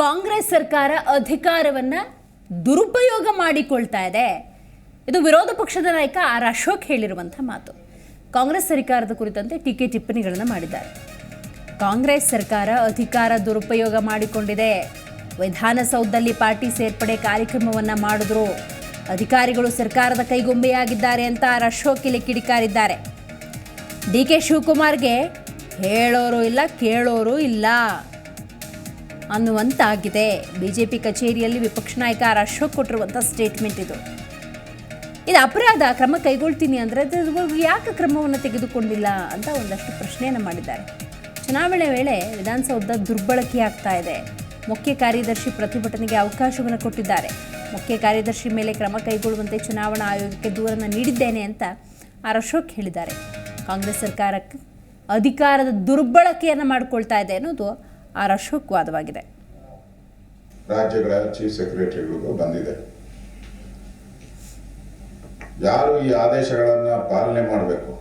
ಕಾಂಗ್ರೆಸ್ ಸರ್ಕಾರ ಅಧಿಕಾರವನ್ನ ದುರುಪಯೋಗ ಮಾಡಿಕೊಳ್ತಾ ಇದೆ. ಇದು ವಿರೋಧ ಪಕ್ಷದ ನಾಯಕ ಆರ್ ಅಶೋಕ್ ಹೇಳಿರುವಂಥ ಮಾತು. ಕಾಂಗ್ರೆಸ್ ಸರ್ಕಾರದ ಕುರಿತಂತೆ ಟೀಕೆ ಟಿಪ್ಪಣಿಗಳನ್ನು ಮಾಡಿದ್ದಾರೆ. ಕಾಂಗ್ರೆಸ್ ಸರ್ಕಾರ ಅಧಿಕಾರ ದುರುಪಯೋಗ ಮಾಡಿಕೊಂಡಿದೆ. ವಿಧಾನಸೌಧದಲ್ಲಿ ಪಾರ್ಟಿ ಸೇರ್ಪಡೆ ಕಾರ್ಯಕ್ರಮವನ್ನ ಮಾಡಿದ್ರು. ಅಧಿಕಾರಿಗಳು ಸರ್ಕಾರದ ಕೈಗೊಂಬೆಯಾಗಿದ್ದಾರೆ ಅಂತ ಆರ್ ಅಶೋಕ್ ಇಲ್ಲಿ ಕಿಡಿಕಾರಿದ್ದಾರೆ. ಡಿ ಕೆ ಶಿವಕುಮಾರ್ಗೆ ಹೇಳೋರು ಇಲ್ಲ, ಕೇಳೋರು ಇಲ್ಲ. ಅನ್ನುವಂತಾಗಿದೆ. ಬಿಜೆಪಿ ಕಚೇರಿಯಲ್ಲಿ ವಿಪಕ್ಷ ನಾಯಕ ಆರ್ ಅಶೋಕ್ ಕೊಟ್ಟಿರುವಂಥ ಸ್ಟೇಟ್ಮೆಂಟ್ ಇದು. ಇದು ಅಪರಾಧ ಕ್ರಮ ಕೈಗೊಳ್ತೀನಿ ಅಂದ್ರೆ ಯಾಕೆ ಕ್ರಮವನ್ನು ತೆಗೆದುಕೊಂಡಿಲ್ಲ ಅಂತ ಒಂದಷ್ಟು ಪ್ರಶ್ನೆಯನ್ನು ಮಾಡಿದ್ದಾರೆ. ಚುನಾವಣೆ ವೇಳೆ ವಿಧಾನಸೌಧ ದುರ್ಬಳಕೆ ಆಗ್ತಾ ಇದೆ. ಮುಖ್ಯ ಕಾರ್ಯದರ್ಶಿ ಪ್ರತಿಭಟನೆಗೆ ಅವಕಾಶವನ್ನು ಕೊಟ್ಟಿದ್ದಾರೆ. ಮುಖ್ಯ ಕಾರ್ಯದರ್ಶಿ ಮೇಲೆ ಕ್ರಮ ಕೈಗೊಳ್ಳುವಂತೆ ಚುನಾವಣಾ ಆಯೋಗಕ್ಕೆ ದೂರನ್ನು ನೀಡಿದ್ದೇನೆ ಅಂತ ಆರ್ ಅಶೋಕ್ ಹೇಳಿದ್ದಾರೆ. ಕಾಂಗ್ರೆಸ್ ಸರ್ಕಾರಕ್ಕೆ ಅಧಿಕಾರದ ದುರ್ಬಳಕೆಯನ್ನು ಮಾಡಿಕೊಳ್ತಾ ಇದೆ ಅನ್ನೋದು ಆರ್ ಅಶೋಕ್ ವಾದವಾಗಿದೆ. ರಾಜ್ಯಗಳ ಚೀಫ್ ಸೆಕ್ರೆಟರಿಗಳಿಗೂ ಬಂದಿದೆ. ಯಾರು ಈ ಆದೇಶಗಳನ್ನ ಪಾಲನೆ ಮಾಡಬೇಕು?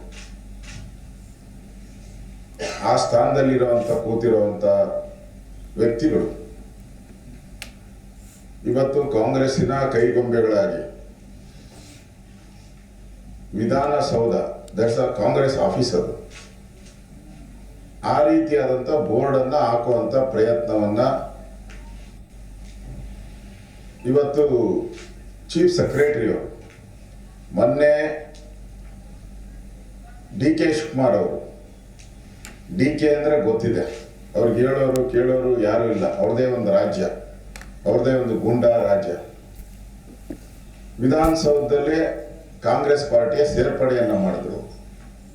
ಆ ಸ್ಥಾನದಲ್ಲಿರುವಂತ, ಕೂತಿರುವಂತ ವ್ಯಕ್ತಿಗಳು. ಇವತ್ತು ಕಾಂಗ್ರೆಸ್ಸಿನ ಕೈಗೊಂಬೆಗಳಾಗಿ Vidhana Soudha, that's a Congress officer ಆ ರೀತಿಯಾದಂಥ ಬೋರ್ಡನ್ನು ಹಾಕುವಂಥ ಪ್ರಯತ್ನವನ್ನು ಇವತ್ತು ಚೀಫ್ ಸೆಕ್ರೆಟರಿಯವರು ಮೊನ್ನೆ ಡಿ ಕೆ ಶಿವಕುಮಾರ್ ಅವರು, ಡಿ ಕೆ ಅಂದರೆ ಗೊತ್ತಿದೆ. ಅವ್ರಿಗೆ ಹೇಳೋರು ಕೇಳೋರು ಯಾರೂ ಇಲ್ಲ. ಅವ್ರದೇ ಒಂದು ರಾಜ್ಯ, ಅವ್ರದೇ ಒಂದು ಗುಂಡಾ ರಾಜ್ಯ. ವಿಧಾನಸೌಧದಲ್ಲಿ ಕಾಂಗ್ರೆಸ್ ಪಾರ್ಟಿಯ ಸೇರ್ಪಡೆಯನ್ನು ಮಾಡಿದ್ರು.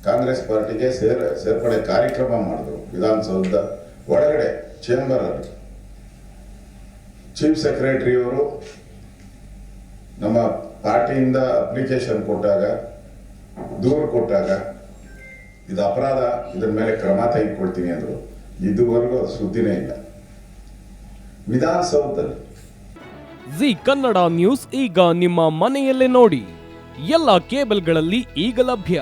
ಕಾಂಗ್ರೆಸ್ ಪಾರ್ಟಿಗೆ ಸೇರ್, ಸೇರ್ಪಡೆ ಕಾರ್ಯಕ್ರಮ ಮಾಡಿದ್ರು ವಿಧಾನಸೌಧದ ಒಳಗಡೆ ಚೇಂಬರ್ ಅಲ್ಲಿ. ಚೀಫ್ ಸೆಕ್ರೆಟರಿಯವರು ನಮ್ಮ ಪಾರ್ಟಿಯಿಂದ ಅಪ್ಲಿಕೇಶನ್ ಕೊಟ್ಟಾಗ, ದೂರು ಕೊಟ್ಟಾಗ, ಇದು ಅಪರಾಧ, ಇದರ ಮೇಲೆ ಕ್ರಮ ತೆಗೆದುಕೊಳ್ತೀನಿ ಅಂದರು. ಇದುವರೆಗೂ ಅದು ಸುದ್ದಿನೇ ಇಲ್ಲ. ವಿಧಾನಸೌಧದಲ್ಲಿ. ಜಿ ಕನ್ನಡ ನ್ಯೂಸ್ ಈಗ ನಿಮ್ಮ ಮನೆಯಲ್ಲೇ ನೋಡಿ. ಎಲ್ಲ ಕೇಬಲ್ಗಳಲ್ಲಿ ಈಗ ಲಭ್ಯ.